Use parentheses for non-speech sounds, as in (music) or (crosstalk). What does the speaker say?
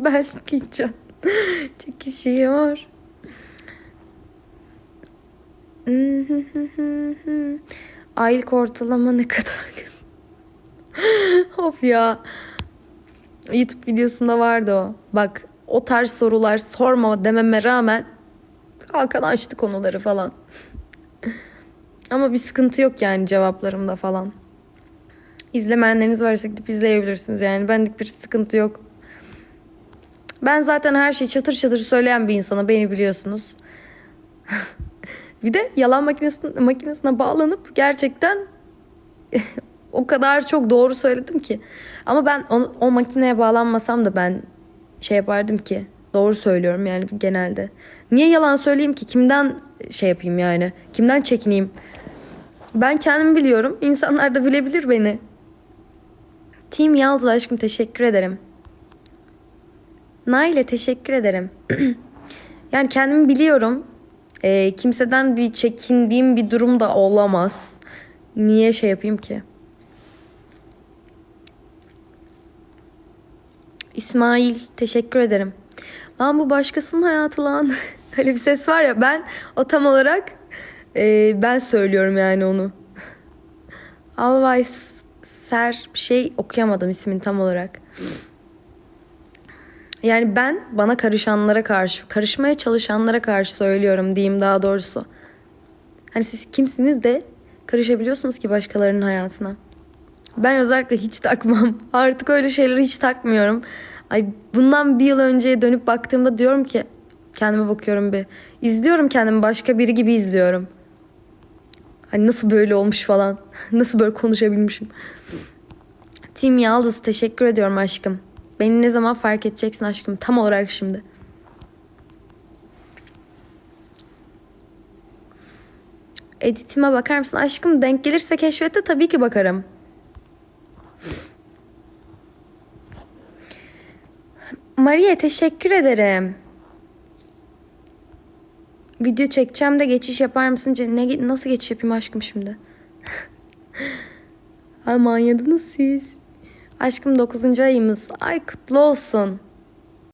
(laughs) belki can çekişiyor. (laughs) Aylık ortalama ne kadar? (laughs) of ya. YouTube videosunda vardı o. Bak o tarz sorular sorma dememe rağmen Hakan açtı konuları falan. Ama bir sıkıntı yok yani cevaplarımda falan. İzlemeyenleriniz varsa gidip izleyebilirsiniz yani. Benlik bir sıkıntı yok. Ben zaten her şeyi çatır çatır söyleyen bir insanım. Beni biliyorsunuz. (laughs) bir de yalan makinesine, makinesine bağlanıp gerçekten (laughs) o kadar çok doğru söyledim ki. Ama ben o, o makineye bağlanmasam da ben şey yapardım ki. Doğru söylüyorum yani genelde. Niye yalan söyleyeyim ki? Kimden şey yapayım yani? Kimden çekineyim? Ben kendimi biliyorum. İnsanlar da bilebilir beni. Team Yaldız aşkım teşekkür ederim. Nail'e teşekkür ederim. (clears throat) yani kendimi biliyorum. Ee, kimseden bir çekindiğim bir durum da olamaz. Niye şey yapayım ki? İsmail teşekkür ederim. Lan bu başkasının hayatı lan. (laughs) Öyle bir ses var ya ben o tam olarak e, ben söylüyorum yani onu. (laughs) Always Ser bir şey okuyamadım ismini tam olarak. Yani ben bana karışanlara karşı, karışmaya çalışanlara karşı söylüyorum diyeyim daha doğrusu. Hani siz kimsiniz de karışabiliyorsunuz ki başkalarının hayatına. Ben özellikle hiç takmam. (laughs) Artık öyle şeyleri hiç takmıyorum. Ay bundan bir yıl önceye dönüp baktığımda diyorum ki kendime bakıyorum bir. İzliyorum kendimi başka biri gibi izliyorum. Hani nasıl böyle olmuş falan. (laughs) Nasıl böyle konuşabilmişim. Tim Yaldız teşekkür ediyorum aşkım. Beni ne zaman fark edeceksin aşkım? Tam olarak şimdi. Editime bakar mısın? Aşkım denk gelirse keşfette tabii ki bakarım. Maria teşekkür ederim. Video çekeceğim de geçiş yapar mısın? Ne, nasıl geçiş yapayım aşkım şimdi? (laughs) Ay manyadınız siz. Aşkım 9. ayımız. Ay kutlu olsun.